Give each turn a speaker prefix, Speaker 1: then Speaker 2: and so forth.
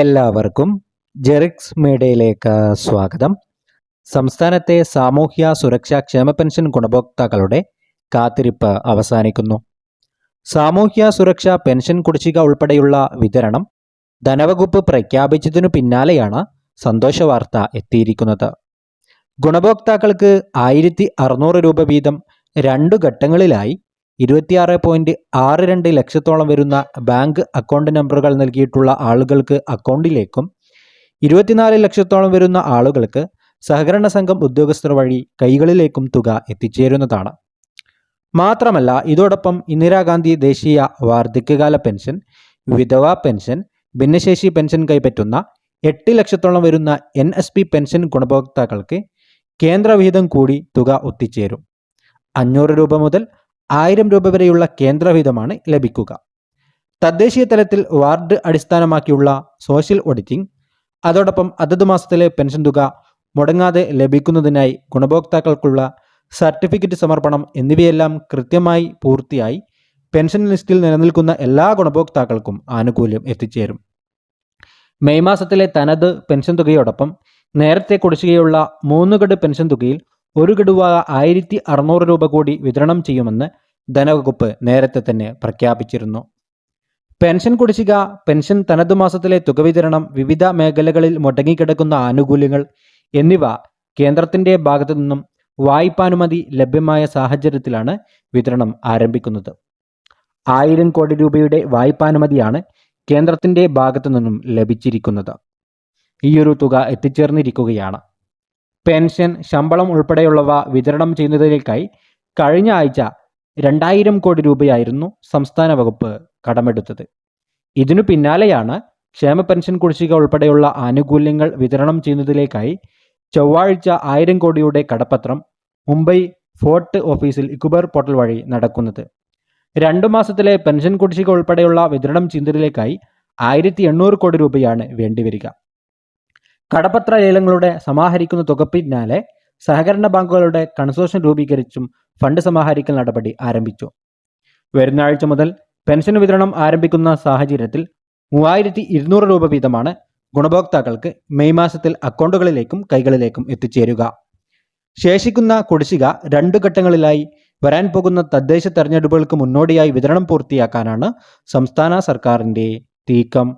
Speaker 1: എല്ലാവർക്കും ജെറിക്സ് മീഡിയയിലേക്ക് സ്വാഗതം. സംസ്ഥാനത്തെ സാമൂഹ്യ സുരക്ഷാ ക്ഷേമ പെൻഷൻ ഗുണഭോക്താക്കളുടെ കാത്തിരിപ്പ് അവസാനിക്കുന്നു. സാമൂഹ്യ സുരക്ഷാ പെൻഷൻ കുടിശ്ശിക ഉൾപ്പെടെയുള്ള വിതരണം ധനവകുപ്പ് പ്രഖ്യാപിച്ചതിനു പിന്നാലെയാണ് സന്തോഷ വാർത്ത എത്തിയിരിക്കുന്നത്. ഗുണഭോക്താക്കൾക്ക് ആയിരത്തി അറുന്നൂറ് രൂപ വീതം രണ്ടു ഘട്ടങ്ങളിലായി ഇരുപത്തിയാറ് പോയിന്റ് ആറ് രണ്ട് ലക്ഷത്തോളം വരുന്ന ബാങ്ക് അക്കൗണ്ട് നമ്പറുകൾ നൽകിയിട്ടുള്ള ആളുകൾക്ക് അക്കൗണ്ടിലേക്കും ഇരുപത്തിനാല് ലക്ഷത്തോളം വരുന്ന ആളുകൾക്ക് സഹകരണ സംഘം ഉദ്യോഗസ്ഥർ വഴി കൈകളിലേക്കും തുക എത്തിച്ചേരുന്നതാണ്. മാത്രമല്ല ഇതോടൊപ്പം ഇന്ദിരാഗാന്ധി ദേശീയ വാർദ്ധക്യകാല പെൻഷൻ വിധവാ പെൻഷൻ ഭിന്നശേഷി പെൻഷൻ കൈപ്പറ്റുന്ന എട്ട് ലക്ഷത്തോളം വരുന്ന എൻ എസ് പി പെൻഷൻ ഗുണഭോക്താക്കൾക്ക് കേന്ദ്രവിഹിതം കൂടി തുക ഒത്തിച്ചേരും. അഞ്ഞൂറ് രൂപ മുതൽ ആയിരം രൂപ വരെയുള്ള കേന്ദ്രവിഹിതമാണ് ലഭിക്കുക. തദ്ദേശീയ തലത്തിൽ വാർഡ് അടിസ്ഥാനമാക്കിയുള്ള സോഷ്യൽ ഓഡിറ്റിംഗ് അതോടൊപ്പം അതത് മാസത്തിലെ പെൻഷൻ തുക മുടങ്ങാതെ ലഭിക്കുന്നതിനായി ഗുണഭോക്താക്കൾക്കുള്ള സർട്ടിഫിക്കറ്റ് സമർപ്പണം എന്നിവയെല്ലാം കൃത്യമായി പൂർത്തിയായി പെൻഷൻ ലിസ്റ്റിൽ നിലനിൽക്കുന്ന എല്ലാ ഗുണഭോക്താക്കൾക്കും ആനുകൂല്യം എത്തിച്ചേരും. മെയ് മാസത്തിലെ തനത് പെൻഷൻ തുകയോടൊപ്പം നേരത്തെ കുടിശ്ശികയുള്ള മൂന്നുകട് പെൻഷൻ തുകയിൽ ഒരു കടുവ ആയിരത്തി അറുന്നൂറ് രൂപ കൂടി വിതരണം ചെയ്യുമെന്ന് ധനവകുപ്പ് നേരത്തെ തന്നെ പ്രഖ്യാപിച്ചിരുന്നു. പെൻഷൻ കുടിശ്ശിക പെൻഷൻ തനതു മാസത്തിലെ തുക വിതരണം വിവിധ മേഖലകളിൽ മുടങ്ങിക്കിടക്കുന്ന ആനുകൂല്യങ്ങൾ എന്നിവ കേന്ദ്രത്തിന്റെ ഭാഗത്തു നിന്നും വായ്പാനുമതി ലഭ്യമായ സാഹചര്യത്തിലാണ് വിതരണം ആരംഭിക്കുന്നത്. ആയിരം കോടി രൂപയുടെ വായ്പാനുമതിയാണ് കേന്ദ്രത്തിന്റെ ഭാഗത്തു നിന്നും ലഭിച്ചിരിക്കുന്നത്. ഈയൊരു തുക എത്തിച്ചേർന്നിരിക്കുകയാണ്. പെൻഷൻ ശമ്പളം ഉൾപ്പെടെയുള്ളവ വിതരണം ചെയ്യുന്നതിലേക്കായി കഴിഞ്ഞ ആഴ്ച രണ്ടായിരം കോടി രൂപയായിരുന്നു സംസ്ഥാന വകുപ്പ് കടമെടുത്തത്. ഇതിനു പിന്നാലെയാണ് ക്ഷേമ പെൻഷൻ കുടിശ്ശിക ഉൾപ്പെടെയുള്ള ആനുകൂല്യങ്ങൾ വിതരണം ചെയ്യുന്നതിലേക്കായി ചൊവ്വാഴ്ച ആയിരം കോടിയുടെ കടപ്പത്രം മുംബൈ ഫോർട്ട് ഓഫീസിൽ ഇക്കുബർ പോർട്ടൽ വഴി നടക്കുന്നത്. രണ്ടു മാസത്തിലെ പെൻഷൻ കുടിശ്ശിക ഉൾപ്പെടെയുള്ള വിതരണം ചെയ്യുന്നതിലേക്കായി ആയിരത്തി എണ്ണൂറ് കോടി രൂപയാണ് വേണ്ടിവരിക. കടപ്പത്ര ലേലങ്ങളുടെ സമാഹരിക്കുന്ന തുക പിന്നാലെ സഹകരണ ബാങ്കുകളുടെ കൺസോഷൻ രൂപീകരിച്ചും ഫണ്ട് സമാഹരിക്കൽ നടപടി ആരംഭിച്ചു. വരുന്ന ആഴ്ച മുതൽ പെൻഷൻ വിതരണം ആരംഭിക്കുന്ന സാഹചര്യത്തിൽ മൂവായിരത്തി ഇരുന്നൂറ് രൂപ വീതമാണ് ഗുണഭോക്താക്കൾക്ക് മെയ് മാസത്തിൽ അക്കൗണ്ടുകളിലേക്കും കൈകളിലേക്കും എത്തിച്ചേരുക. ശേഷിക്കുന്ന കുടിശ്ശിക രണ്ട് ഘട്ടങ്ങളിലായി വരാൻ പോകുന്ന തദ്ദേശ തെരഞ്ഞെടുപ്പുകൾക്ക് മുന്നോടിയായി വിതരണം പൂർത്തിയാക്കാനാണ് സംസ്ഥാന സർക്കാരിന്റെ നീക്കം.